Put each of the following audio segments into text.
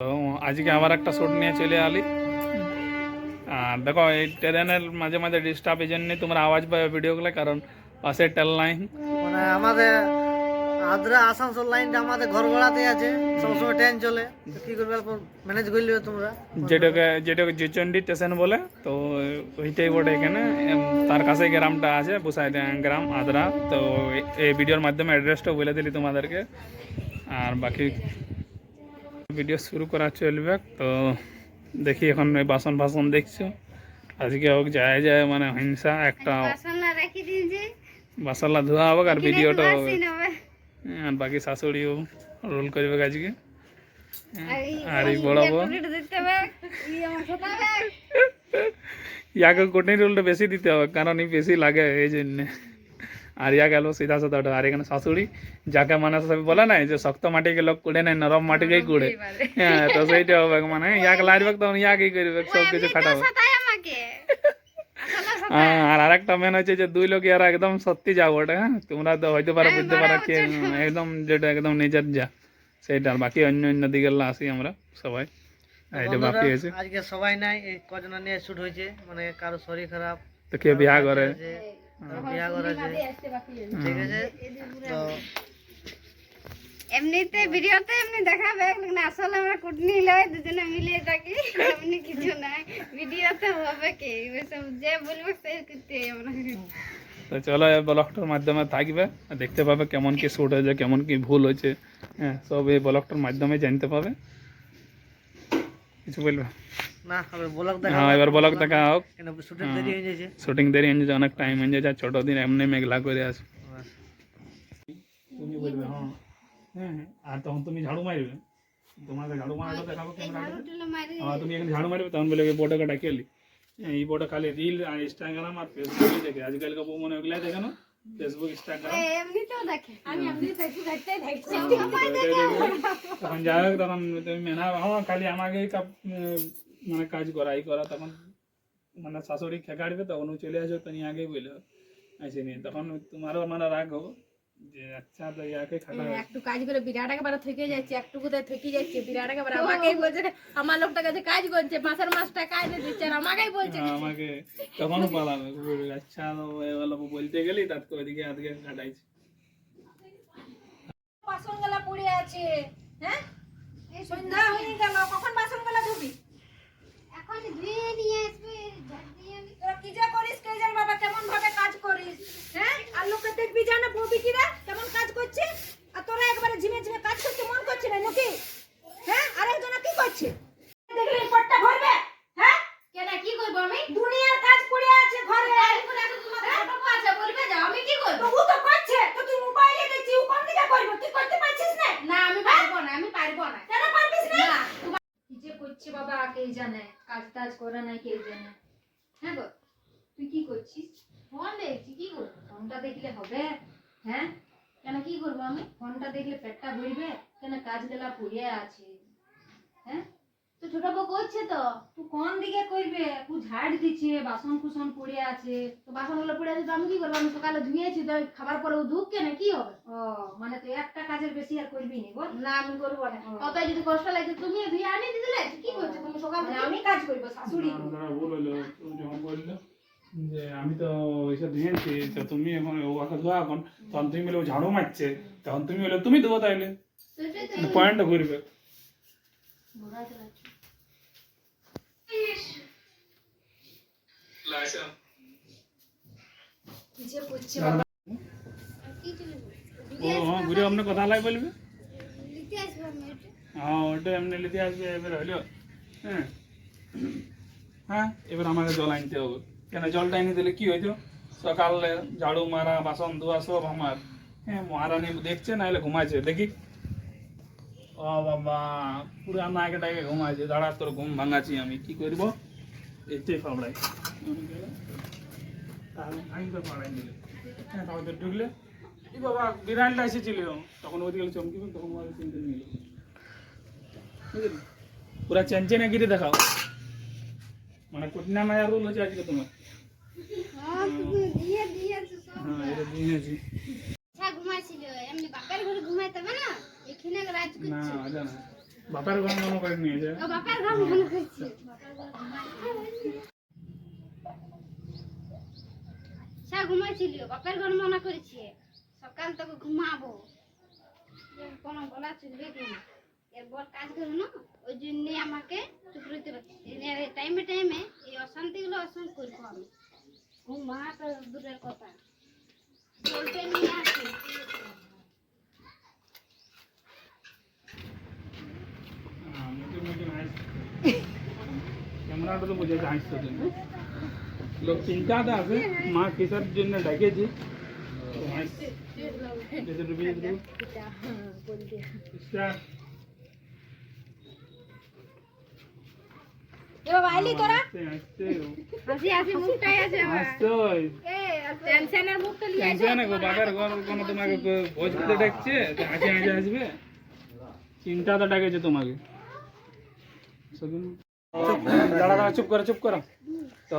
তো আজকে আবার একটা শ্যুট নিয়ে চলে আলি। দেখো এই ট্রেনের মাঝে মাঝে ডিস্টার্ব এই জন্যই তোমরা আওয়াজ পাবে ভিডিওগুলো কারণ পাশে টেল লাইন। মানে আমাদের আদ্রা আসানসোল লাইনটা আমাদের ঘর ভাড়াতে আছে। সবসময় ট্রেন চলে। কি করবে ম্যানেজ করে নিবে তোমরা। যেটাকে যেটাকে জিচন্ডি স্টেশন বলে তো ওইটাই বটে এখানে। তার কাছে গ্রামটা আছে বুসাই গ্রাম আদ্রা। তো এই- এই ভিডিওর মাধ্যমে অ্যাড্রেসটা বলে দিলি তোমাদেরকে। আর বাকি ভিডিও শুরু করা চলবে। তো দেখি এখন ওই বাসন ফাসন দেখছ? আজকে হোক যায় যায় মানে হিংসা একটা বাসালা ধোয়া হবে আর ভিডিওটা হবে। আর বাকি শাশুড়িও রোল করবে আজকে। আর এই বড় আমার শোনাবে ইয়াকে কোটিং রোলটা বেশি দিতে হবে কারণ এই বেশি লাগে এই জন্যে। আর ইয়া গেল সিধা সাদা ওটা আর এখানে শাশুড়ি যাকে মানে সব বলে না যে শক্ত মাটিকে লোক কুড়ে নেয় নরম মাটিকেই কুড়ে। হ্যাঁ তো সেইটা হবে মানে ইয়াকে লাগবে তখন ইয়াকেই করবে সব কিছু খাটাবে। হ্যাঁ, আর আরেকটা মেন হচ্ছে যে দুই লোক ইয়ারা একদম সত্যি যাব ওটা হ্যাঁ তোমরা তো হয়তো পারো বুঝতে পারো কি একদম যেটা একদম নিজের যা সেইটা। আর বাকি অন্য অন্য দিকে আসি আমরা সবাই। আর আজকে সবাই নাই কজন নিয়ে শুট হয়েছে মানে কারও শরীর খারাপ। তো কে বিয়া কারও। বিয়া করা ঠিক আছে? তো এমনিতে ভিডিওতে এমনি দেখাবে কিন্তু আসলে আমরা কুটনি লয় দুজনে মিলে থাকি। এমনি কিছু নাই। ভিডিওতে হবে কি? ওইসব যে বলবে সে করতে আমরা তো চলো এই ব্লগটার মাধ্যমে থাকবে আর দেখতে পাবে কেমন কি শ্যুট হয়েছে কেমন কি ভুল হয়েছে। হ্যাঁ সব এই ব্লগটার মাধ্যমে জানতে পাবে। কিছু বলবে? না হবে ব্লগ দেখা হ্যাঁ এবার ব্লগ দেখা হোক কেন শুটের দেরি হয়ে যাচ্ছে শুটিং দেরি হয়ে যাচ্ছে অনেক টাইম হয়ে যাচ্ছে আর ছোট দিন এমনি মেঘলা করে আসে তুমি বলবে হ্যাঁ হ্যাঁ আর তখন তুমি ঝাড়ু মারবে তোমাকে ঝাড়ু মারাটা দেখাবো ক্যামেরা ঝাড়ুটুলো মারি আর তুমি এখানে ঝাড়ু মারবে তখন বলে বড়টা ডাকিয়ে এলি হ্যাঁ, এই বড় খালি রিল আর ইনস্টাগ্রাম আর ফেসবুক দেখে আজকালকার বউ মনে ওগুলাই দেখে না ফেসবুক ইনস্টাগ্রাম এমনিতেও দেখে আমি এমনি দেখি দেখতে দেখছি তখন যাই হোক তখন তুমি মেনা হ্যাঁ খালি আমাকেই কাপ উম, মানে কাজ করা এই করা তখন মানে শাশুড়ি খেকাড়বে তখন ও চলে আসবে তুমি আগেই বলল আসে নিয়ে। তখন তোমারও মানে রাগ হব যে আচ্ছা তো ইয়াকে খাটা একটু কাজ করে বিরাট একেবারে থেকে যাচ্ছে একটু কোথায় থেকে যাচ্ছে বিরাট একেবারে আমাকেই বলছে আমার লোকটা কাছে কাজ করছে মাসের মাসটা কাজ দিচ্ছে আর আমাকেই বলছে। হ্যাঁ, আমাকে তখন পালাবে আচ্ছা তো এগুলো বলতে গেলি তার তো ওইদিকে আজকে খাটাইছে। বাসনগুলা পড়ে আছে হ্যাঁ? সন্ধ্যা হয়ে গেল কখন বাসনগুলা ধুবি? কি যে করিস কে জানে বাবা কেমন ভাবে কাজ করিস হ্যাঁ আর লোকে দেখবি জানে বলবি কি রে কেমন কাজ করছে আর তোরা একবারে ঝিমে ঝিমে কাজ করতে মন করছে না নাকি হ্যাঁ আরেকজন কি করছে দেখলি রিপোর্টটা ভরবে হ্যাঁ কেন কি করব আমি দুনিয়ার কাজ পড়ে আছে ঘরে আছে বলবে যাও আমি কি করব তো ও তো করছে তো তুই মোবাইলে দেখছি ও কোন দিকে করবে তুই করতে পারছিস না না আমি পারব না আমি পারব না কেন পারবিস না না কি যে করছে বাবা কে জানে কাজ টাজ করা নাই কেউ জানে। হ্যাঁ গো, তুই কি করছিস? ফোন দেখছি, কি করব? ফোনটা দেখলে হবে হ্যাঁ? কেন কি করব আমি? ফোনটা দেখলে পেটটা ভরবে, কেন কাজ গেলা পড়ে আছে হ্যাঁ? ছোট বউ করছে তো। তুই কোন দিকে করবে? তুই ঝাড় দিচ্ছে বাসন কুসন পড়ে আছে। তো বাসনগুলো পড়ে আছে তো আমি কি করব? আমি সকালে ধুয়েছি তো খাবার পরে ও ধুক কেন কি হবে? ও মানে তুই একটা কাজের বেশি আর করবি নি বল। না আমি করব না। কত যদি কষ্ট লাগছে তুমি ধুয়ে আনি দিলে কি করছ তুমি? সকাল মানে আমি কাজ করব শাশুড়ি। বলল যে আমি তো ওইসব ধুয়েছি তো তুমি এখন ওকে ধোয়া এখন তখন তুমি বলে ও ঝাড়ু মারছে তখন তুমি বলে তুমি ধোয়া তাইলে তো। পয়েন্টটা ঘুরবে। কি যে করছে কি চলে ও হ্যাঁ ঘুরে আপনি কথা লাই বলবে লিখতে আসব আমি এটা হ্যাঁ ওটা এমনি নিতে আসবে এবার হইল হ্যাঁ হ্যাঁ এবার আমাকে জল আনতে হবে কেন জলটা এনে দিলে কি হইতো সকালে ঝাড়ু মারা বাসন ধোয়া সব আমার হ্যাঁ মহারানী দেখছে না হলে ঘুমাচ্ছে দেখি ও বাবা পুরো না আগে টাকে ঘুমাচ্ছে দাঁড়া তোর ঘুম ভাঙাচ্ছি আমি কি করব? এটাই ফাবড়াই আমি তো ফাবড়াই দিলে হ্যাঁ তো ঢুকলে। এই বাবা বিড়ালটা এসেছিল। তখন ওদিকে চমকিবে তখন ওরা চিনতে নিল বুঝলি? পুরা চেঞ্চেনে গিরে দেখাও। মানে কুটনা মায়া রোল হচ্ছে আজকে তোমার। হ্যাঁ হ্যাঁ এটা দিয়েছি। ঘুমাইছিল এমনি বাপের ঘরে ঘুমাইতে হবে না এখানে না। বাপের ঘর মনে করে বাপের করছি সে ঘুমাইছিল বাপের ঘর মনে করেছে? সকাল থেকে ঘুমাবো। কোনো বলা চলবে কি না? এরপর কাজ করব না? ওই জন্য আমাকে চুপ রইতে টাইমে টাইমে এই অশান্তিগুলো অশান্তি করব আমি। ঘুমা তো দূরের কথা। বলতে নিয়ে আসি হ্যাঁ, মুখে মুখে হাসছে। ক্যামেরাটা তো বোঝা যায় হাসছে তুমি। লোক চিন্তাটা আছে মা কিসের জন্য ডাকেছি তো হাসছে। যেতে ডুবি যেতে ডুবি। Start. এ বাবা আইলি তোরা হাসছে, হাসছে। হাসি হাসি মুখটাই আছে আমার হাসছোই। টেনশনের মুখটা লিয়ে টেনশনে গো, বাপের ঘর কোনো তোমাকে কো- ভোজ খেতে ডাকছে তো হাসি হাসি হাসবে চিন্তা তো ডাকেছে তোমাকে সবিন দাঁড়া দাঁড়া চুপ করো চুপ করো। তো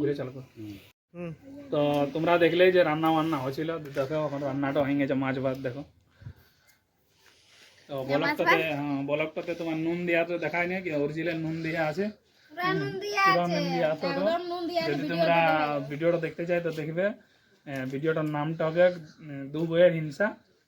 ঘুরে চালু করো তো তোমরা দেখলেই যে রান্না বান্না হয়েছিল দেখো এখন রান্নাটা হয়ে গেছে মাছ ভাত দেখো। তো বলকটাতে হ্যাঁ বলকটাতে তোমার নুন দেওয়া তো দেখায় না কি অরিজিনাল নুন দেওয়া আছে। যদি তোমরা ভিডিওটা দেখতে চাই তো দেখবে। ভিডিওটার নামটা হবে দু বইয়ের হিংসা।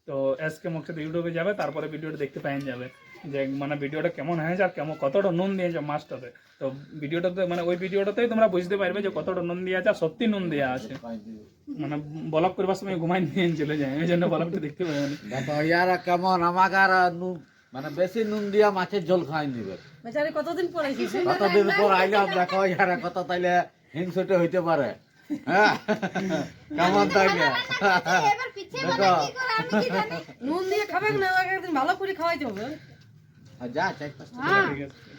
তো এস কে মকসদ ইউটিউবে যাবে তারপরে ভিডিওটা দেখতে পাইন যাবে। যে মানে ভিডিওটা কেমন হয়েছে আর কেমন কতটা নুন দিয়েছে মাছটাতে। তো ভিডিওটাতে মানে ওই ভিডিওটাতেই তোমরা বুঝতে পারবে যে কতটা নুন দেওয়া আছে আর সত্যি নুন দেওয়া আছে। মানে ব্লগ করবার সময় ঘুমাই নিয়ে চলে যায় ওই জন্য ব্লগটা দেখতে পাই না। ইয়ারা কেমন? আমাকে আর নুন মানে বেশি নুন দিয়া মাছের ঝোল খাই নিবে বেচারি কতদিন পরে এসেছে কতদিন পর আইলাম দেখো ইয়ারা কত তাইলে হিংসুটে হইতে পারে। হ্যাঁ? কেমন তাইলে? এবার দেখো। নুন দিয়ে খাবে না একদিন ভালো করে খাওয়াইতে হবে। যা চাই পাঁচ ঠিক আছে